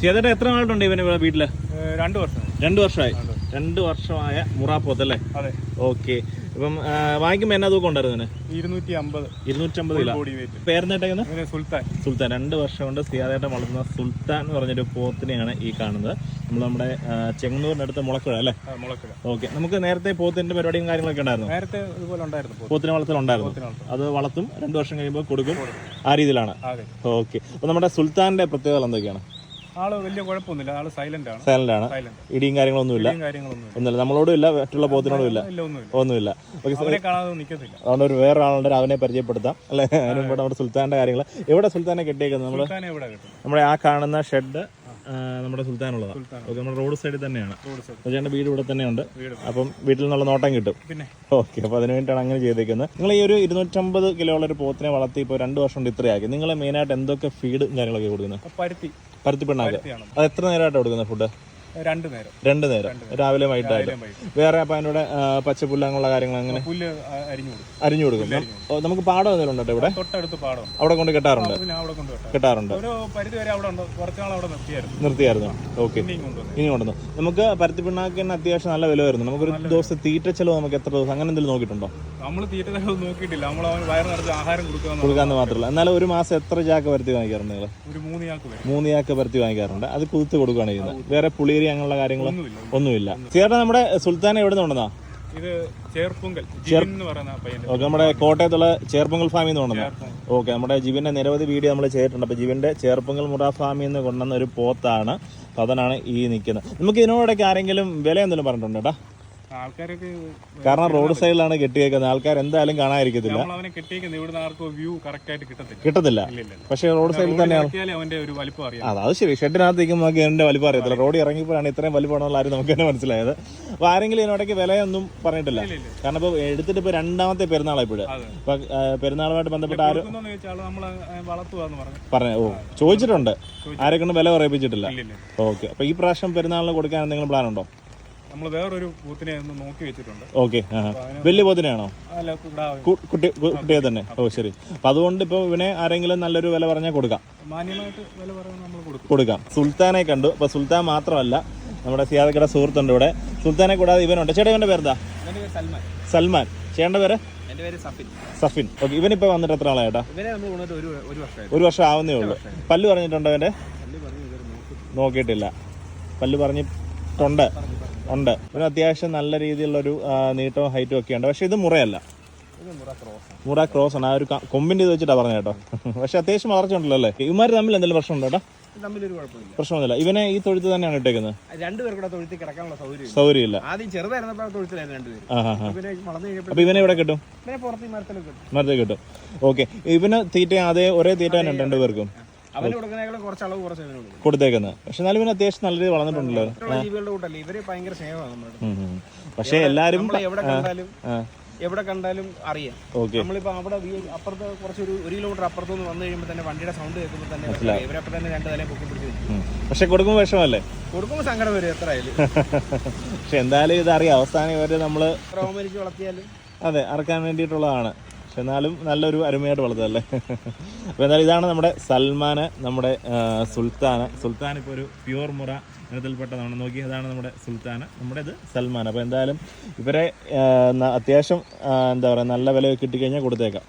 ചേട്ടൻ എത്ര നാളുണ്ട് ഇവന് ഇവിടെ വീട്ടിൽ? രണ്ടു വർഷം. രണ്ട് വർഷമായി. രണ്ട് വർഷമായ മുറാപ്പോത്ത് അല്ലേ? അതെ. ഓക്കെ. ഇപ്പം വാങ്ങിക്കുമ്പോ വാങ്ങിക്കുമ്പോൾ എന്നാ തൂക്കം ഉണ്ടായിരുന്നു ഇരുന്നൂറ്റി അമ്പത് ഇരുന്നൂറ്റമ്പത് കിലോ. പേരെന്നിട്ടേക്കുന്നത് സുൽത്താൻ. സുൽത്താൻ. രണ്ട് വർഷം കൊണ്ട് സിയാദേട്ടം വളർത്തുന്ന സുൽത്താൻ എന്ന് പറഞ്ഞൊരു പോത്തിനെയാണ് ഈ കാണുന്നത്. നമ്മൾ നമ്മുടെ ചെങ്ങന്നൂരിന്റെ ചെങ്ങന്നൂരിനടുത്ത് മുളക്കുഴ അല്ലേ? മുളക്കുഴ. ഓക്കെ. നമുക്ക് നേരത്തെ പോത്തിന്റെ പരിപാടിയും കാര്യങ്ങളൊക്കെ ഉണ്ടായിരുന്നു? നേരത്തെ ഇതുപോലെ ഉണ്ടായിരുന്നു പോത്ത്. പോത്തിനെ വളർത്തലുണ്ടായിരുന്നു. അത് വളർത്തും. രണ്ട് വർഷം കഴിയുമ്പോൾ കൊടുക്കും. ആ രീതിയിലാണ്. ഓക്കെ. അപ്പോൾ നമ്മുടെ സുൽത്താന്റെ പ്രത്യേകത എന്തൊക്കെയാണ്? ആൾ വലിയ കുഴപ്പമൊന്നുമില്ല. ആൾ സൈലന്റ് ആണ്. സൈലന്റ് ആണ്. ഇടിയും കാര്യങ്ങളൊന്നുമില്ല. കാര്യങ്ങളൊന്നും ഒന്നുമില്ല. നമ്മളോടും ഇല്ല മറ്റുള്ള പോത്തിനോടും ഇല്ല ഒന്നുമില്ല. കാണാതെ അതുകൊണ്ട് ഒരു വേറെ ആളുണ്ട് അവനെ പരിചയപ്പെടുത്താം. അല്ലെ? അതിന് നമ്മുടെ സുൽത്താന്റെ കാര്യങ്ങൾ എവിടെ സുൽത്താനെ കെട്ടിയേക്കുന്നത് കിട്ടും. നമ്മുടെ ആ കാണുന്ന ഷെഡ് നമ്മുടെ സുൽത്താനുള്ളതാണ് ഓക്കെ നമ്മുടെ റോഡ് സൈഡിൽ തന്നെയാണ്. ചേട്ടന്റെ വീട് ഇവിടെ തന്നെയുണ്ട്. അപ്പം വീട്ടിൽ നിന്നുള്ള നോട്ടം കിട്ടും. ഓക്കെ അപ്പോൾ അതിന് വേണ്ടിയിട്ടാണ് അങ്ങനെ ചെയ്തേക്കുന്നത്. നിങ്ങൾ ഈ ഒരു ഇരുന്നൂറ്റമ്പത് കിലോ ഉള്ള ഒരു പോത്തിനെ വളർത്തി ഇപ്പോൾ രണ്ട് വർഷം കൊണ്ട് ഇത്രയാക്കി നിങ്ങൾ മെയിനായിട്ട് എന്തൊക്കെ ഫീഡ് കാര്യങ്ങളൊക്കെ കൊടുക്കുന്നത്? പരുത്തി. പരുത്തി പെണ്ണാക്കി അത് എത്ര നേരമായിട്ട് കൊടുക്കുന്നത് ഫുഡ് രണ്ടു നേരം. രണ്ട് നേരം രാവിലെ വൈകിട്ടായിട്ട് വേറെ അപ്പം അതിനോട് പച്ചപ്പുല്ല് അങ്ങനെയുള്ള കാര്യങ്ങൾ അങ്ങനെ പുല്ല് അരിഞ്ഞു കൊടുക്കും. അരിഞ്ഞു കൊടുക്കും. നമുക്ക് പാടം എന്തെങ്കിലും ഉണ്ടോ ഇവിടെ? തൊട്ടടുത്ത് പാടം അവിടെ കൊണ്ട് കെട്ടാറുണ്ട്. അവിടെ കൊണ്ട് കെട്ടാറുണ്ട്. ഒരു പരിധി വരെ അവിടെ ഉണ്ട്. കുറച്ചാൾ അവിടെ നിർത്തിയായിരുന്നു. നിർത്തിയായിരുന്നു. ഓക്കെ. ഇനി കൊണ്ടുവന്നു. നമുക്ക് പരുത്തി പിണ്ണാക്കിന് അത്യാവശ്യം നല്ല വില വരുന്നു നമുക്കൊരു ദിവസം തീറ്റ ചെലവ് നമുക്ക് എത്ര ദിവസം? അങ്ങനെ എന്തെങ്കിലും നോക്കിയിട്ടുണ്ടോ? നമ്മൾ തീറ്റ ചെലവ് നോക്കിയിട്ടില്ല. നമ്മൾ അവന് വയറ് നിറച്ച് ആഹാരം കൊടുക്കാന്ന് മാത്രമല്ല. എന്നാലും ഒരു മാസം എത്ര ചാക്ക് പരുത്തി വാങ്ങിക്കാറുണ്ട് നിങ്ങൾ ഒരു മൂന്ന് ചാക്ക് മൂന്ന് ചാക്ക് പരുത്തി വാങ്ങിക്കാറുണ്ട്. അത് കുതിത്ത് കൊടുക്കുകയാണ് ചെയ്യുന്നത്. വേറെ പുളിയരി അങ്ങനെയുള്ള കാര്യങ്ങൾ ഒന്നുമില്ല. ചേട്ടാ നമ്മുടെ സുൽത്താൻ എവിടെ നിന്നുണ്ടെന്നാ ഇത് ചേർപ്പുങ്കൽ. ഓക്കെ നമ്മുടെ കോട്ടയത്തുള്ള ചേർപ്പൊങ്കൽ ഫാമിൽ നിന്ന് കൊണ്ടുവന്ന ഓക്കെ നമ്മുടെ ജീവിന്റെ നിരവധി വീഡിയോ നമ്മൾ ചെയ്തിട്ടുണ്ട്. അപ്പൊ ജീവിന്റെ ചേർപ്പൊങ്കൽ മുറ ഫാമിൽ നിന്ന് കൊണ്ടുവന്ന ഒരു പോത്താണ്. അതാണ് ഈ നിൽക്കുന്നത്. നമുക്ക് ഇതിനോടൊക്കെ ആരെങ്കിലും വില എന്തെങ്കിലും പറഞ്ഞിട്ടുണ്ടോ ആൾക്കാരൊക്കെ കാരണം റോഡ് സൈഡിലാണ് കെട്ടിയേക്കുന്നത്. ആൾക്കാർ എന്തായാലും കാണാതിരിക്കത്തില്ല അവനെ ഇവിടുന്ന് ആർക്കും വ്യൂ കറക്റ്റ് ആയിട്ട് കിട്ടത്തില്ല. കിട്ടത്തില്ല പക്ഷേ റോഡ് സൈഡിൽ തന്നെയാണ്. അവന്റെ ഒരു വലിപ്പം അറിയാം അതെ ശരി. ഷെഡിനകത്ത് നിൽക്കുമ്പോൾ നമുക്ക് എന്റെ വലിപ്പം അറിയത്തില്ല. റോഡ് ഇറങ്ങിയപ്പോഴാണ് ഇത്രയും വലിപ്പമാണെന്നുള്ള ആരും നമുക്ക് തന്നെ മനസ്സിലായത്. അപ്പോൾ ആരെങ്കിലും ഇതിനോടൊക്കെ വിലയൊന്നും പറഞ്ഞിട്ടില്ല. കാരണം ഇപ്പൊ എടുത്തിട്ട് ഇപ്പൊ രണ്ടാമത്തെ പെരുന്നാളാണ് ഇപ്പോഴ്. പെരുന്നാളുമായിട്ട് ബന്ധപ്പെട്ട ആരും പറഞ്ഞു. ഓ ചോദിച്ചിട്ടുണ്ട്. ആരെക്കൊണ്ട് കൊണ്ട് വില പറയിപ്പിച്ചിട്ടില്ല ഓക്കെ. അപ്പോൾ ഈ പ്രാവശ്യം പെരുന്നാളിന് കൊടുക്കാൻ എന്തെങ്കിലും പ്ലാൻ ഉണ്ടോ? നമ്മൾ വേറൊരു പൂത്തിനെ ഒന്ന് നോക്കി വെച്ചിട്ടുണ്ട്. ഓക്കെ വലിയ പോത്തിനെയാണോ അല്ല കുട്ടി കുട്ടിയെ തന്നെ. ഓ ശരി. അപ്പൊ അതുകൊണ്ട് ഇപ്പൊ ഇവനെ ആരെങ്കിലും നല്ലൊരു വില പറഞ്ഞാൽ കൊടുക്കാം. മാന്യമായിട്ട് വില നമ്മൾ കൊടുക്കും. കൊടുക്കാം. സുൽത്താനെ കണ്ടു. അപ്പൊ സുൽത്താൻ മാത്രമല്ല നമ്മുടെ സിയാദക്കട സുഹൃത്തുണ്ട് ഇവിടെ. സുൽത്താനെ കൂടാതെ ഇവനുണ്ട്. ചേട്ടാ ഇവന്റെ പേരെന്താ? സൽമാൻ. സൽമാൻ. ചേട്ടന്റെ പേര്? എന്റെ പേര് സഫിൻ. സഫിൻ. ഓക്കെ ഇവനിപ്പോൾ വന്നിട്ട് എത്ര ആളാ ചേട്ടാ? നമ്മൾ കൊണ്ടിട്ട് ഒരു വർഷം ആവുന്നേ ഉള്ളൂ. പല്ല് പറഞ്ഞിട്ടുണ്ടോ അവന്റെ നോക്കിയിട്ടില്ല. പല്ല് പറഞ്ഞിട്ടുണ്ട്. ഉണ്ട്. ഒരു അത്യാവശ്യം നല്ല രീതിയിലുള്ളൊരു ഒരു നീട്ടവും ഹൈറ്റും ഒക്കെ ഉണ്ട്. പക്ഷെ ഇത് മുറയല്ല. മുറ ക്രോസ് ആണ്. ആ ഒരു കൊമ്പിന്റെ ഇത് വെച്ചിട്ടാ പറഞ്ഞ കേട്ടോ. പക്ഷെ അത്യാവശ്യം വളർച്ച ഉണ്ടല്ലോ അല്ലേ? ഇവന്മാർ തമ്മിൽ എന്തെങ്കിലും പ്രശ്നം ഉണ്ടോ പ്രശ്നമൊന്നുമില്ല. ഇവനെ ഈ തൊഴുത്ത് തന്നെയാണ് ഇട്ടേക്കുന്നത്. രണ്ടുപേർക്കൂടെ കിടക്കാനുള്ള സൗകര്യം സൗകര്യമില്ല. ആദ്യം ചെറുതായിരുന്നപ്പോൾ തൊഴുത്തിലായിരുന്നു രണ്ടുപേരും അപ്പൊ ഇവനെ ഇവിടെ കിട്ടും? മരത്തേക്ക് കിട്ടും. ഓക്കെ. ഇവന് തീറ്റ അതേ ഒരേ തീറ്റ തന്നെ രണ്ടുപേർക്കും കൊടുത്തേക്കുന്നത്. പക്ഷെ എന്നാലും പിന്നെ അത്യാവശ്യം നല്ല രീതിയിൽ വളർന്നിട്ടുണ്ടല്ലോ. പക്ഷെ എല്ലാരും എവിടെ കണ്ടാലും അറിയാം. നമ്മളിപ്പോ അവിടെ അപ്പുറത്ത് കുറച്ച് ഒരു കിലോമീറ്റർ അപ്പുറത്ത് നിന്ന് വന്നു കഴിയുമ്പോൾ തന്നെ വണ്ടിയുടെ സൗണ്ട് കേൾക്കുമ്പോൾ തന്നെ. ഇവരപ്പം തന്നെ രണ്ട് തലയും പൊക്കി പിടിച്ചു പക്ഷെ കൊടുക്കുമ്പോൾ വിഷമല്ലേ കൊടുക്കുമ്പോൾ സങ്കടം വരും എത്ര ആയാലും. പക്ഷെ എന്തായാലും ഇത് അറിയാം അവസാനം ഇവർ നമ്മൾ വളർത്തിയാലും. അതെ അറക്കാൻ വേണ്ടിയിട്ടുള്ളതാണ്. എന്നാലും നല്ലൊരു അരുമയായിട്ട് വളർത്തതല്ലേ അപ്പോൾ എന്തായാലും ഇതാണ് നമ്മുടെ സൽമാന് നമ്മുടെ സുൽത്താൻ സുൽത്താന്. സുൽത്താൻ ഇപ്പോൾ ഒരു പ്യുവർ മുറ ഇനത്തിൽപ്പെട്ടതാണ് നോക്കി അതാണ് നമ്മുടെ സുൽത്താന്. നമ്മുടെ ഇത് സൽമാൻ അപ്പോൾ എന്തായാലും ഇവരെ അത്യാവശ്യം എന്താ പറയുക നല്ല വില കിട്ടിക്കഴിഞ്ഞാൽ കൊടുത്തേക്കാം.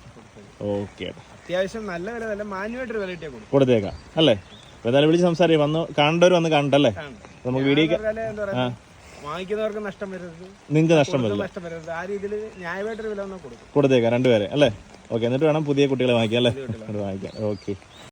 ഓക്കെ. അത്യാവശ്യം നല്ല വില നല്ല മാന്യമായിട്ടൊരു വില കിട്ടിയാൽ കൊടുത്തേക്കാം. അല്ലേ? അപ്പോൾ എന്തായാലും വിളിച്ച് സംസാരിക്കും. വന്ന് കാണേണ്ടവർ വന്ന് കണ്ടല്ലേ നമുക്ക് വീഡിയോ വാങ്ങിക്കുന്നവർക്ക് നഷ്ടം വരരുത്. നിങ്ങൾക്ക് നഷ്ടം വരില്ല. നഷ്ടം വരരുത്. ആ രീതിയിൽ ന്യായമായിട്ടൊരു വില ഒന്ന് കൊടുക്കും. കൊടുത്തേക്കാം രണ്ടുപേരെ അല്ലേ? ഓക്കെ എന്നിട്ട് വേണം പുതിയ കുട്ടികളെ വാങ്ങിക്കാം അല്ലേ? വാങ്ങിക്കാം ഓക്കെ.